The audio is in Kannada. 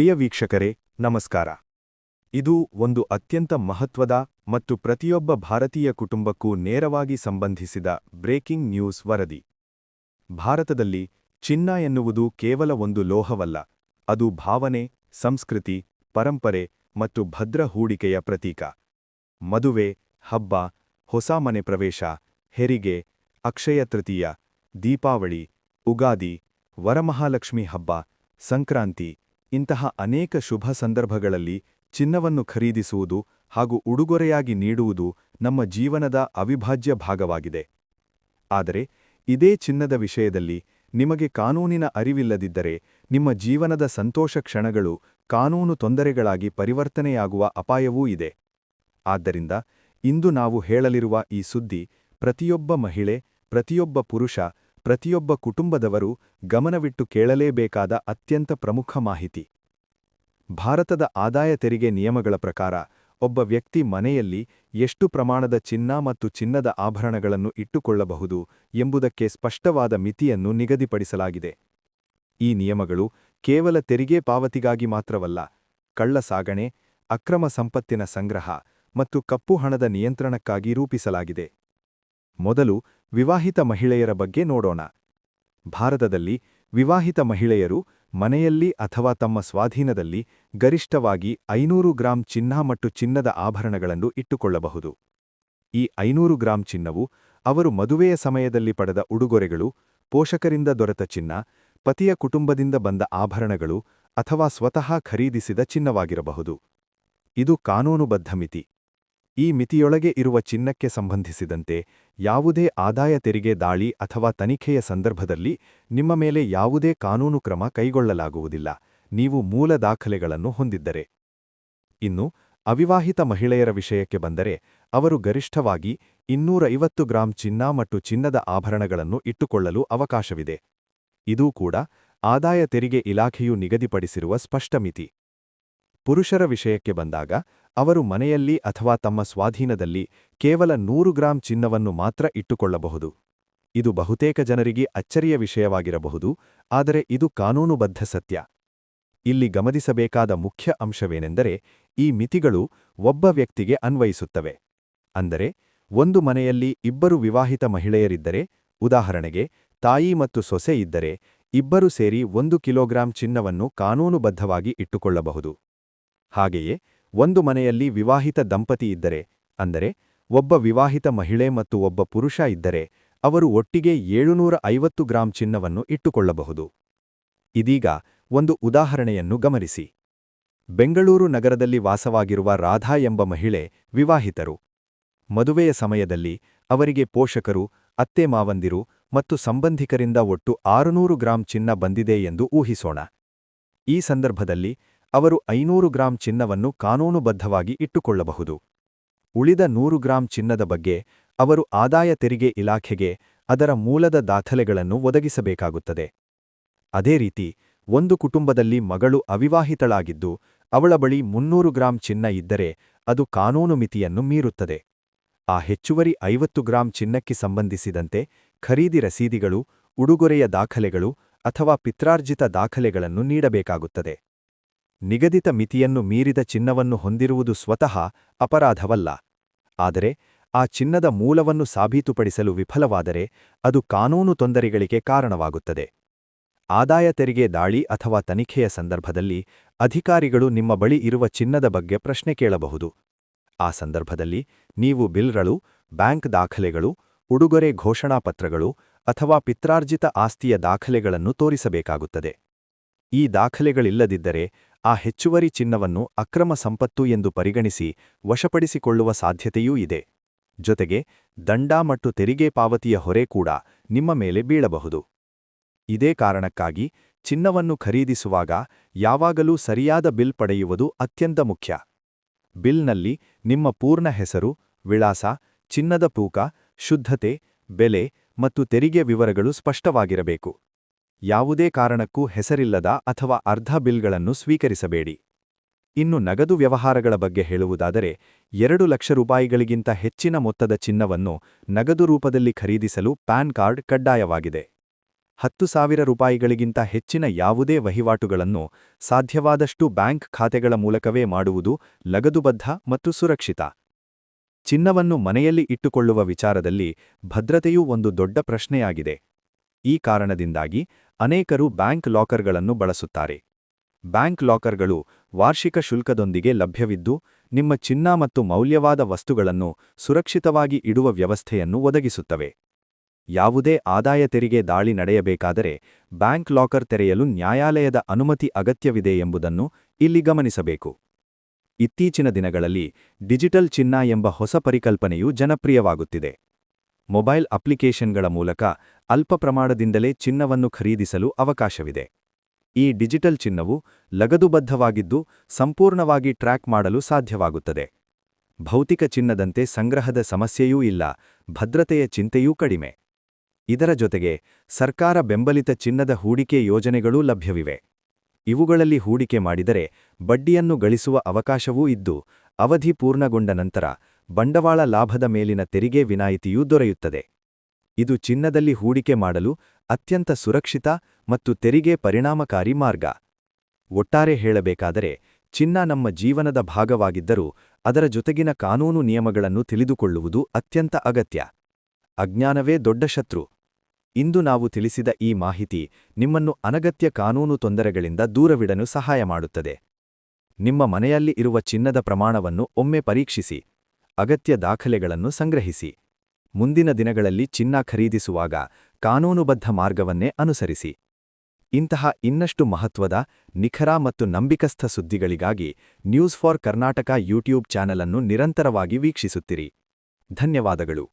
ಪ್ರಿಯ ವೀಕ್ಷಕರೇ, ನಮಸ್ಕಾರ. ಇದು ಒಂದು ಅತ್ಯಂತ ಮಹತ್ವದ ಮತ್ತು ಪ್ರತಿಯೊಬ್ಬ ಭಾರತೀಯ ಕುಟುಂಬಕ್ಕೂ ನೇರವಾಗಿ ಸಂಬಂಧಿಸಿದ ಬ್ರೇಕಿಂಗ್ ನ್ಯೂಸ್ ವರದಿ. ಭಾರತದಲ್ಲಿ ಚಿನ್ನ ಎನ್ನುವುದು ಕೇವಲ ಒಂದು ಲೋಹವಲ್ಲ, ಅದು ಭಾವನೆ, ಸಂಸ್ಕೃತಿ, ಪರಂಪರೆ ಮತ್ತು ಭದ್ರ ಹೂಡಿಕೆಯ ಪ್ರತೀಕ. ಮದುವೆ, ಹಬ್ಬ, ಹೊಸ ಮನೆ ಪ್ರವೇಶ, ಹೆರಿಗೆ, ಅಕ್ಷಯ ತೃತೀಯ, ದೀಪಾವಳಿ, ಉಗಾದಿ, ವರಮಹಾಲಕ್ಷ್ಮಿ ಹಬ್ಬ, ಸಂಕ್ರಾಂತಿ ಇಂತಹ ಅನೇಕ ಶುಭ ಸಂದರ್ಭಗಳಲ್ಲಿ ಚಿನ್ನವನ್ನು ಖರೀದಿಸುವುದು ಹಾಗೂ ಉಡುಗೊರೆಯಾಗಿ ನೀಡುವುದು ನಮ್ಮ ಜೀವನದ ಅವಿಭಾಜ್ಯ ಭಾಗವಾಗಿದೆ. ಆದರೆ, ಇದೇ ಚಿನ್ನದ ವಿಷಯದಲ್ಲಿ ನಿಮಗೆ ಕಾನೂನಿನ ಅರಿವಿಲ್ಲದಿದ್ದರೆ ನಿಮ್ಮ ಜೀವನದ ಸಂತೋಷ ಕ್ಷಣಗಳು ಕಾನೂನು ತೊಂದರೆಗಳಾಗಿ ಪರಿವರ್ತನೆಯಾಗುವ ಅಪಾಯವೂ ಇದೆ. ಆದ್ದರಿಂದ ಇಂದು ನಾವು ಹೇಳಲಿರುವ ಈ ಸುದ್ದಿ ಪ್ರತಿಯೊಬ್ಬ ಮಹಿಳೆ, ಪ್ರತಿಯೊಬ್ಬ ಪುರುಷ ಪ್ರತಿಯೊಬ್ಬ ಕುಟುಂಬದವರು ಗಮನವಿಟ್ಟು ಕೇಳಲೇಬೇಕಾದ ಅತ್ಯಂತ ಪ್ರಮುಖ ಮಾಹಿತಿ. ಭಾರತದ ಆದಾಯ ತೆರಿಗೆ ನಿಯಮಗಳ ಪ್ರಕಾರ, ಒಬ್ಬ ವ್ಯಕ್ತಿ ಮನೆಯಲ್ಲಿ ಎಷ್ಟು ಪ್ರಮಾಣದ ಚಿನ್ನ ಮತ್ತು ಚಿನ್ನದ ಆಭರಣಗಳನ್ನು ಇಟ್ಟುಕೊಳ್ಳಬಹುದು ಎಂಬುದಕ್ಕೆ ಸ್ಪಷ್ಟವಾದ ಮಿತಿಯನ್ನು ನಿಗದಿಪಡಿಸಲಾಗಿದೆ. ಈ ನಿಯಮಗಳು ಕೇವಲ ತೆರಿಗೆ ಪಾವತಿಗಾಗಿ ಮಾತ್ರವಲ್ಲ, ಕಳ್ಳ ಸಾಗಣೆ, ಅಕ್ರಮ ಸಂಪತ್ತಿನ ಸಂಗ್ರಹ ಮತ್ತು ಕಪ್ಪು ಹಣದ ನಿಯಂತ್ರಣಕ್ಕಾಗಿ ರೂಪಿಸಲಾಗಿದೆ. ಮೊದಲು ವಿವಾಹಿತ ಮಹಿಳೆಯರ ಬಗ್ಗೆ ನೋಡೋಣ. ಭಾರತದಲ್ಲಿ ವಿವಾಹಿತ ಮಹಿಳೆಯರು ಮನೆಯಲ್ಲಿ ಅಥವಾ ತಮ್ಮ ಸ್ವಾಧೀನದಲ್ಲಿ ಗರಿಷ್ಠವಾಗಿ ಐನೂರು ಗ್ರಾಂ ಚಿನ್ನ ಮತ್ತು ಚಿನ್ನದ ಆಭರಣಗಳನ್ನು ಇಟ್ಟುಕೊಳ್ಳಬಹುದು. ಈ ಐನೂರು ಗ್ರಾಂ ಚಿನ್ನವು ಅವರು ಮದುವೆಯ ಸಮಯದಲ್ಲಿ ಪಡೆದ ಉಡುಗೊರೆಗಳು, ಪೋಷಕರಿಂದ ದೊರೆತ ಚಿನ್ನ, ಪತಿಯ ಕುಟುಂಬದಿಂದ ಬಂದ ಆಭರಣಗಳು ಅಥವಾ ಸ್ವತಃ ಖರೀದಿಸಿದ ಚಿನ್ನವಾಗಿರಬಹುದು. ಇದು ಕಾನೂನುಬದ್ಧ ಮಿತಿ. ಈ ಮಿತಿಯೊಳಗೆ ಇರುವ ಚಿನ್ನಕ್ಕೆ ಸಂಬಂಧಿಸಿದಂತೆ ಯಾವುದೇ ಆದಾಯ ತೆರಿಗೆ ದಾಳಿ ಅಥವಾ ತನಿಖೆಯ ಸಂದರ್ಭದಲ್ಲಿ ನಿಮ್ಮ ಮೇಲೆ ಯಾವುದೇ ಕಾನೂನು ಕ್ರಮ ಕೈಗೊಳ್ಳಲಾಗುವುದಿಲ್ಲ. ನೀವು ಮೂಲ ದಾಖಲೆಗಳನ್ನು ಹೊಂದಿದ್ದರೆ. ಇನ್ನು, ಅವಿವಾಹಿತ ಮಹಿಳೆಯರ ವಿಷಯಕ್ಕೆ ಬಂದರೆ, ಅವರು ಗರಿಷ್ಠವಾಗಿ ಇನ್ನೂರ ಐವತ್ತು ಗ್ರಾಂ ಚಿನ್ನ ಮತ್ತು ಚಿನ್ನದ ಆಭರಣಗಳನ್ನು ಇಟ್ಟುಕೊಳ್ಳಲು ಅವಕಾಶವಿದೆ. ಇದೂ ಕೂಡ ಆದಾಯ ತೆರಿಗೆ ಇಲಾಖೆಯು ನಿಗದಿಪಡಿಸಿರುವ ಸ್ಪಷ್ಟ ಮಿತಿ. ಪುರುಷರ ವಿಷಯಕ್ಕೆ ಬಂದಾಗ, ಅವರು ಮನೆಯಲ್ಲಿ ಅಥವಾ ತಮ್ಮ ಸ್ವಾಧೀನದಲ್ಲಿ ಕೇವಲ ನೂರು ಗ್ರಾಂ ಚಿನ್ನವನ್ನು ಮಾತ್ರ ಇಟ್ಟುಕೊಳ್ಳಬಹುದು. ಇದು ಬಹುತೇಕ ಜನರಿಗೆ ಅಚ್ಚರಿಯ ವಿಷಯವಾಗಿರಬಹುದು, ಆದರೆ ಇದು ಕಾನೂನುಬದ್ಧ ಸತ್ಯ. ಇಲ್ಲಿ ಗಮನಿಸಬೇಕಾದ ಮುಖ್ಯ ಅಂಶವೇನೆಂದರೆ, ಈ ಮಿತಿಗಳು ಒಬ್ಬ ವ್ಯಕ್ತಿಗೆ ಅನ್ವಯಿಸುತ್ತವೆ. ಅಂದರೆ, ಒಂದು ಮನೆಯಲ್ಲಿ ಇಬ್ಬರು ವಿವಾಹಿತ ಮಹಿಳೆಯರಿದ್ದರೆ, ಉದಾಹರಣೆಗೆ, ತಾಯಿ ಮತ್ತು ಸೊಸೆ ಇದ್ದರೆ, ಇಬ್ಬರು ಸೇರಿ ಒಂದು ಕಿಲೋಗ್ರಾಂ ಚಿನ್ನವನ್ನು ಕಾನೂನುಬದ್ಧವಾಗಿ ಇಟ್ಟುಕೊಳ್ಳಬಹುದು. ಹಾಗೆಯೇ ಒಂದು ಮನೆಯಲ್ಲಿ ವಿವಾಹಿತ ದಂಪತಿ ಇದ್ದರೆ, ಅಂದರೆ ಒಬ್ಬ ವಿವಾಹಿತ ಮಹಿಳೆ ಮತ್ತು ಒಬ್ಬ ಪುರುಷ ಇದ್ದರೆ, ಅವರು ಒಟ್ಟಿಗೆ ಏಳುನೂರ ಐವತ್ತು ಗ್ರಾಂ ಚಿನ್ನವನ್ನು ಇಟ್ಟುಕೊಳ್ಳಬಹುದು. ಇದೀಗ ಒಂದು ಉದಾಹರಣೆಯನ್ನು ಗಮನಿಸಿ. ಬೆಂಗಳೂರು ನಗರದಲ್ಲಿ ವಾಸವಾಗಿರುವ ರಾಧಾ ಎಂಬ ಮಹಿಳೆ ವಿವಾಹಿತರು. ಮದುವೆಯ ಸಮಯದಲ್ಲಿ ಅವರಿಗೆ ಪೋಷಕರು, ಅತ್ತೆ ಮಾವಂದಿರು ಮತ್ತು ಸಂಬಂಧಿಕರಿಂದ ಒಟ್ಟು ಆರುನೂರು ಗ್ರಾಂ ಚಿನ್ನ ಬಂದಿದೆ ಎಂದು ಊಹಿಸೋಣ. ಈ ಸಂದರ್ಭದಲ್ಲಿ ಅವರು ಐನೂರು ಗ್ರಾಂ ಚಿನ್ನವನ್ನು ಕಾನೂನುಬದ್ಧವಾಗಿ ಇಟ್ಟುಕೊಳ್ಳಬಹುದು. ಉಳಿದ ನೂರು ಗ್ರಾಂ ಚಿನ್ನದ ಬಗ್ಗೆ ಅವರು ಆದಾಯ ತೆರಿಗೆ ಇಲಾಖೆಗೆ ಅದರ ಮೂಲದ ದಾಖಲೆಗಳನ್ನು ಒದಗಿಸಬೇಕಾಗುತ್ತದೆ. ಅದೇ ರೀತಿ, ಒಂದು ಕುಟುಂಬದಲ್ಲಿ ಮಗಳು ಅವಿವಾಹಿತಳಾಗಿದ್ದು, ಅವಳ ಬಳಿ ಮುನ್ನೂರು ಗ್ರಾಂ ಚಿನ್ನ ಇದ್ದರೆ ಅದು ಕಾನೂನು ಮಿತಿಯನ್ನು ಮೀರುತ್ತದೆ. ಆ ಹೆಚ್ಚುವರಿ ಐವತ್ತು ಗ್ರಾಂ ಚಿನ್ನಕ್ಕೆ ಸಂಬಂಧಿಸಿದಂತೆ ಖರೀದಿ ರಸೀದಿಗಳು, ಉಡುಗೊರೆಯ ದಾಖಲೆಗಳು ಅಥವಾ ಪಿತ್ರಾರ್ಜಿತ ದಾಖಲೆಗಳನ್ನು ನೀಡಬೇಕಾಗುತ್ತದೆ. ನಿಗದಿತ ಮಿತಿಯನ್ನು ಮೀರಿದ ಚಿನ್ನವನ್ನು ಹೊಂದಿರುವುದು ಸ್ವತಃ ಅಪರಾಧವಲ್ಲ. ಆದರೆ ಆ ಚಿನ್ನದ ಮೂಲವನ್ನು ಸಾಬೀತುಪಡಿಸಲು ವಿಫಲವಾದರೆ ಅದು ಕಾನೂನು ತೊಂದರೆಗಳಿಗೆ ಕಾರಣವಾಗುತ್ತದೆ. ಆದಾಯ ತೆರಿಗೆ ದಾಳಿ ಅಥವಾ ತನಿಖೆಯ ಸಂದರ್ಭದಲ್ಲಿ ಅಧಿಕಾರಿಗಳು ನಿಮ್ಮ ಬಳಿ ಇರುವ ಚಿನ್ನದ ಬಗ್ಗೆ ಪ್ರಶ್ನೆ ಕೇಳಬಹುದು. ಆ ಸಂದರ್ಭದಲ್ಲಿ ನೀವು ಬಿಲ್ಗಳು, ಬ್ಯಾಂಕ್ ದಾಖಲೆಗಳು, ಉಡುಗೊರೆ ಘೋಷಣಾಪತ್ರಗಳು ಅಥವಾ ಪಿತ್ರಾರ್ಜಿತ ಆಸ್ತಿಯ ದಾಖಲೆಗಳನ್ನು ತೋರಿಸಬೇಕಾಗುತ್ತದೆ. ಈ ದಾಖಲೆಗಳಿಲ್ಲದಿದ್ದರೆ ಆ ಹೆಚ್ಚುವರಿ ಚಿನ್ನವನ್ನು ಅಕ್ರಮ ಸಂಪತ್ತು ಎಂದು ಪರಿಗಣಿಸಿ ವಶಪಡಿಸಿಕೊಳ್ಳುವ ಸಾಧ್ಯತೆಯೂ ಇದೆ. ಜೊತೆಗೆ, ದಂಡ ಮತ್ತು ತೆರಿಗೆ ಪಾವತಿಯ ಹೊರೆ ಕೂಡ ನಿಮ್ಮ ಮೇಲೆ ಬೀಳಬಹುದು. ಇದೇ ಕಾರಣಕ್ಕಾಗಿ ಚಿನ್ನವನ್ನು ಖರೀದಿಸುವಾಗ ಯಾವಾಗಲೂ ಸರಿಯಾದ ಬಿಲ್ ಪಡೆಯುವುದು ಅತ್ಯಂತ ಮುಖ್ಯ. ಬಿಲ್ನಲ್ಲಿ ನಿಮ್ಮ ಪೂರ್ಣ ಹೆಸರು, ವಿಳಾಸ, ಚಿನ್ನದ ತೂಕ, ಶುದ್ಧತೆ, ಬೆಲೆ ಮತ್ತು ತೆರಿಗೆ ವಿವರಗಳು ಸ್ಪಷ್ಟವಾಗಿರಬೇಕು. ಯಾವುದೇ ಕಾರಣಕ್ಕೂ ಹೆಸರಿಲ್ಲದ ಅಥವಾ ಅರ್ಧ ಬಿಲ್ಗಳನ್ನು ಸ್ವೀಕರಿಸಬೇಡಿ. ಇನ್ನು ನಗದು ವ್ಯವಹಾರಗಳ ಬಗ್ಗೆ ಹೇಳುವುದಾದರೆ, ಎರಡು ಲಕ್ಷ ರೂಪಾಯಿಗಳಿಗಿಂತ ಹೆಚ್ಚಿನ ಮೊತ್ತದ ಚಿನ್ನವನ್ನು ನಗದು ರೂಪದಲ್ಲಿ ಖರೀದಿಸಲು ಪ್ಯಾನ್ ಕಾರ್ಡ್ ಕಡ್ಡಾಯವಾಗಿದೆ. ಹತ್ತು ಸಾವಿರ ರೂಪಾಯಿಗಳಿಗಿಂತ ಹೆಚ್ಚಿನ ಯಾವುದೇ ವಹಿವಾಟುಗಳನ್ನು ಸಾಧ್ಯವಾದಷ್ಟು ಬ್ಯಾಂಕ್ ಖಾತೆಗಳ ಮೂಲಕವೇ ಮಾಡುವುದು ಲಗದುಬದ್ಧ ಮತ್ತು ಸುರಕ್ಷಿತ. ಚಿನ್ನವನ್ನು ಮನೆಯಲ್ಲಿ ಇಟ್ಟುಕೊಳ್ಳುವ ವಿಚಾರದಲ್ಲಿ ಭದ್ರತೆಯೂ ಒಂದು ದೊಡ್ಡ ಪ್ರಶ್ನೆಯಾಗಿದೆ. ಈ ಕಾರಣದಿಂದಾಗಿ ಅನೇಕರು ಬ್ಯಾಂಕ್ ಲಾಕರ್ಗಳನ್ನು ಬಳಸುತ್ತಾರೆ. ಬ್ಯಾಂಕ್ ಲಾಕರ್ಗಳು ವಾರ್ಷಿಕ ಶುಲ್ಕದೊಂದಿಗೆ ಲಭ್ಯವಿದ್ದು, ನಿಮ್ಮ ಚಿನ್ನ ಮತ್ತು ಮೌಲ್ಯವಾದ ವಸ್ತುಗಳನ್ನು ಸುರಕ್ಷಿತವಾಗಿ ಇಡುವ ವ್ಯವಸ್ಥೆಯನ್ನು ಒದಗಿಸುತ್ತವೆ. ಯಾವುದೇ ಆದಾಯ ತೆರಿಗೆ ದಾಳಿ ನಡೆಯಬೇಕಾದರೆ ಬ್ಯಾಂಕ್ ಲಾಕರ್ ತೆರೆಯಲು ನ್ಯಾಯಾಲಯದ ಅನುಮತಿ ಅಗತ್ಯವಿದೆ ಎಂಬುದನ್ನು ಇಲ್ಲಿ ಗಮನಿಸಬೇಕು. ಇತ್ತೀಚಿನ ದಿನಗಳಲ್ಲಿ ಡಿಜಿಟಲ್ ಚಿನ್ನ ಎಂಬ ಹೊಸ ಪರಿಕಲ್ಪನೆಯು ಜನಪ್ರಿಯವಾಗುತ್ತಿದೆ. ಮೊಬೈಲ್ ಅಪ್ಲಿಕೇಶನ್ಗಳ ಮೂಲಕ ಅಲ್ಪ ಪ್ರಮಾಣದಿಂದಲೇ ಚಿನ್ನವನ್ನು ಖರೀದಿಸಲು ಅವಕಾಶವಿದೆ. ಈ ಡಿಜಿಟಲ್ ಚಿನ್ನವು ಲಗದುಬದ್ಧವಾಗಿದ್ದು ಸಂಪೂರ್ಣವಾಗಿ ಟ್ರ್ಯಾಕ್ ಮಾಡಲು ಸಾಧ್ಯವಾಗುತ್ತದೆ. ಭೌತಿಕ ಚಿನ್ನದಂತೆ ಸಂಗ್ರಹದ ಸಮಸ್ಯೆಯೂ ಇಲ್ಲ, ಭದ್ರತೆಯ ಚಿಂತೆಯೂ ಕಡಿಮೆ. ಇದರ ಜೊತೆಗೆ ಸರ್ಕಾರ ಬೆಂಬಲಿತ ಚಿನ್ನದ ಹೂಡಿಕೆ ಯೋಜನೆಗಳೂ ಲಭ್ಯವಿವೆ. ಇವುಗಳಲ್ಲಿ ಹೂಡಿಕೆ ಮಾಡಿದರೆ ಬಡ್ಡಿಯನ್ನು ಗಳಿಸುವ ಅವಕಾಶವೂ ಇದ್ದು, ಅವಧಿ ಪೂರ್ಣಗೊಂಡ ನಂತರ ಬಂಡವಾಳ ಲಾಭದ ಮೇಲಿನ ತೆರಿಗೆ ವಿನಾಯಿತಿಯೂ ದೊರೆಯುತ್ತದೆ. ಇದು ಚಿನ್ನದಲ್ಲಿ ಹೂಡಿಕೆ ಮಾಡಲು ಅತ್ಯಂತ ಸುರಕ್ಷಿತ ಮತ್ತು ತೆರಿಗೆ ಪರಿಣಾಮಕಾರಿ ಮಾರ್ಗ. ಒಟ್ಟಾರೆ ಹೇಳಬೇಕಾದರೆ, ಚಿನ್ನ ನಮ್ಮ ಜೀವನದ ಭಾಗವಾಗಿದ್ದರೂ ಅದರ ಜೊತೆಗಿನ ಕಾನೂನು ನಿಯಮಗಳನ್ನು ತಿಳಿದುಕೊಳ್ಳುವುದು ಅತ್ಯಂತ ಅಗತ್ಯ. ಅಜ್ಞಾನವೇ ದೊಡ್ಡ ಶತ್ರು. ಇಂದು ನಾವು ತಿಳಿಸಿದ ಈ ಮಾಹಿತಿ ನಿಮ್ಮನ್ನು ಅನಗತ್ಯ ಕಾನೂನು ತೊಂದರೆಗಳಿಂದ ದೂರವಿಡಲು ಸಹಾಯ ಮಾಡುತ್ತದೆ. ನಿಮ್ಮ ಮನೆಯಲ್ಲಿ ಇರುವ ಚಿನ್ನದ ಪ್ರಮಾಣವನ್ನು ಒಮ್ಮೆ ಪರೀಕ್ಷಿಸಿ. ಅಗತ್ಯ ದಾಖಲೆಗಳನ್ನು ಸಂಗ್ರಹಿಸಿ. ಮುಂದಿನ ದಿನಗಳಲ್ಲಿ ಚಿನ್ನ ಖರೀದಿಸುವಾಗ ಕಾನೂನುಬದ್ಧ ಮಾರ್ಗವನ್ನೇ ಅನುಸರಿಸಿ. ಇಂತಹ ಇನ್ನಷ್ಟು ಮಹತ್ವದ, ನಿಖರ ಮತ್ತು ನಂಬಿಕಸ್ಥ ಸುದ್ದಿಗಳಿಗಾಗಿ news for Karnataka YouTube channel ಅನ್ನು ನಿರಂತರವಾಗಿ ವೀಕ್ಷಿಸುತ್ತಿರಿ. ಧನ್ಯವಾದಗಳು.